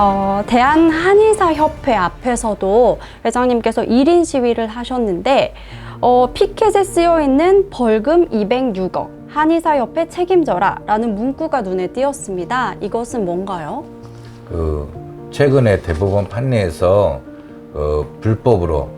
어, 대한한의사협회 앞에서도 회장님께서 1인 시위를 하셨는데 어, 피켓에 쓰여 있는 벌금 206억 한의사협회 책임져라 라는 문구가 눈에 띄었습니다. 이것은 뭔가요? 그 최근에 대법원 판례에서 어, 불법으로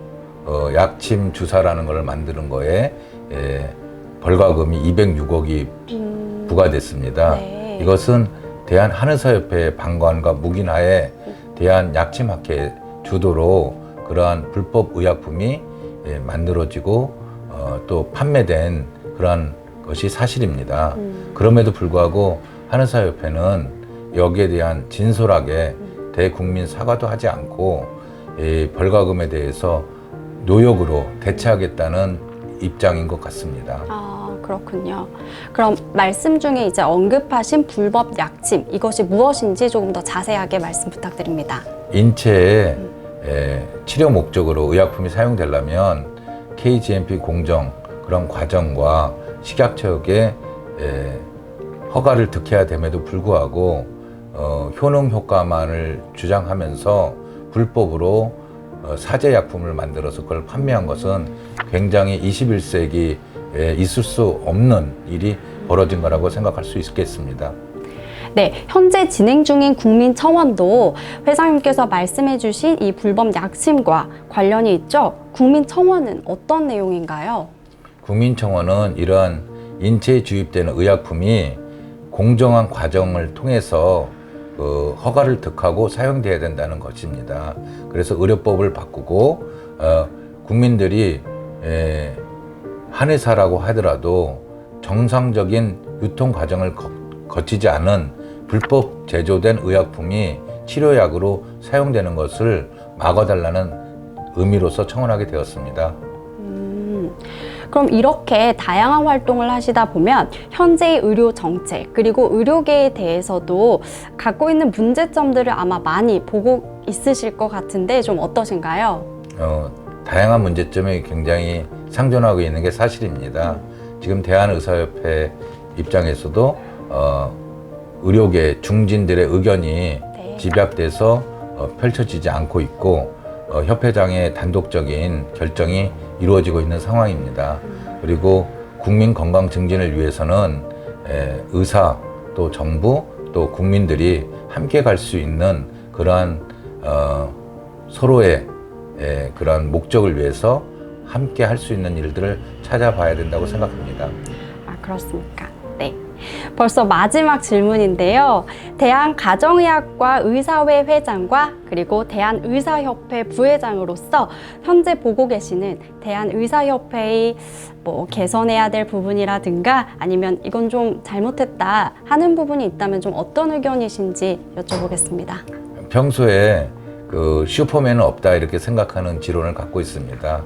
어, 약침 주사라는 걸 만드는 거에 예, 벌과금이 206억이 음, 부과됐습니다. 네. 이것은 대한 한의사협회 방관과 묵인하에 대한 약침학회 주도로 그러한 불법 의약품이 예, 만들어지고 어, 또 판매된 그러한 것이 사실입니다. 음. 그럼에도 불구하고 한의사협회는 여기에 대한 진솔하게 대국민 사과도 하지 않고 이 벌과금에 대해서 노역으로 대처하겠다는 입장인 것 같습니다. 아, 그렇군요. 그럼 말씀 중에 이제 언급하신 불법 약침 이것이 무엇인지 조금 더 자세하게 말씀 부탁드립니다. 인체에 에, 치료 목적으로 의약품이 사용되려면 KGMP 공정 그런 과정과 식약처에 에, 허가를 득해야 됨에도 불구하고 어, 효능 효과만을 주장하면서 불법으로 어, 사제 약품을 만들어서 그걸 판매한 것은 굉장히 21세기에 있을 수 없는 일이 벌어진 거라고 생각할 수 있겠습니다. 네, 현재 진행 중인 국민청원도 회장님께서 말씀해 주신 이 불법 약침과 관련이 있죠. 국민청원은 어떤 내용인가요? 국민청원은 이러한 인체에 주입되는 의약품이 공정한 과정을 통해서 그 허가를 득하고 사용돼야 된다는 것입니다. 그래서 의료법을 바꾸고 어, 국민들이 에, 한의사라고 하더라도 정상적인 유통 과정을 거, 거치지 않은 불법 제조된 의약품이 치료약으로 사용되는 것을 막아달라는 의미로서 청원하게 되었습니다. 음, 그럼 이렇게 다양한 활동을 하시다 보면 현재의 의료 정책 그리고 의료계에 대해서도 갖고 있는 문제점들을 아마 많이 보고 있으실 것 같은데 좀 어떠신가요? 어, 다양한 문제점이 굉장히 상존하고 있는 게 사실입니다. 지금 대한의사협회 입장에서도 어, 의료계 중진들의 의견이 네. 집약돼서 어, 펼쳐지지 않고 있고 어, 협회장의 단독적인 결정이 이루어지고 있는 상황입니다. 그리고 국민 건강 증진을 위해서는 에, 의사 또 정부 또 국민들이 함께 갈 수 있는 그러한 어, 서로의 에, 그러한 목적을 위해서 함께 할 수 있는 일들을 찾아봐야 된다고 생각합니다. 아, 그렇습니까? 네. 벌써 마지막 질문인데요. 대한가정의학과 의사회 회장과 그리고 대한의사협회 부회장으로서 현재 보고 계시는 대한의사협회의 뭐 개선해야 될 부분이라든가 아니면 이건 좀 잘못했다 하는 부분이 있다면 좀 어떤 의견이신지 여쭤보겠습니다. 평소에 그 슈퍼맨은 없다 이렇게 생각하는 지론을 갖고 있습니다.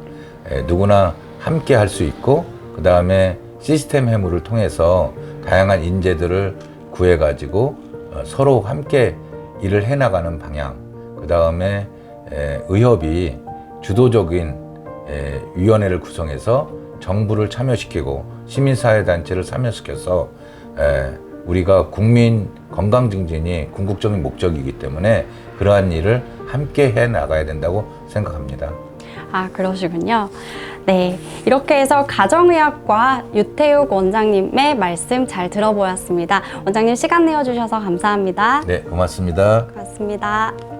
에, 누구나 함께 할 수 있고 그 다음에 시스템 해물을 통해서 다양한 인재들을 구해가지고 어, 서로 함께 일을 해나가는 방향. 그 다음에 의협이 주도적인 에, 위원회를 구성해서 정부를 참여시키고 시민사회단체를 참여시켜서 에, 우리가 국민 건강 증진이 궁극적인 목적이기 때문에 그러한 일을 함께 해 나가야 된다고 생각합니다. 아, 그러시군요. 네. 이렇게 해서 가정의학과 유태욱 원장님의 말씀 잘 들어보았습니다. 원장님 시간 내어주셔서 감사합니다. 네, 고맙습니다. 고맙습니다.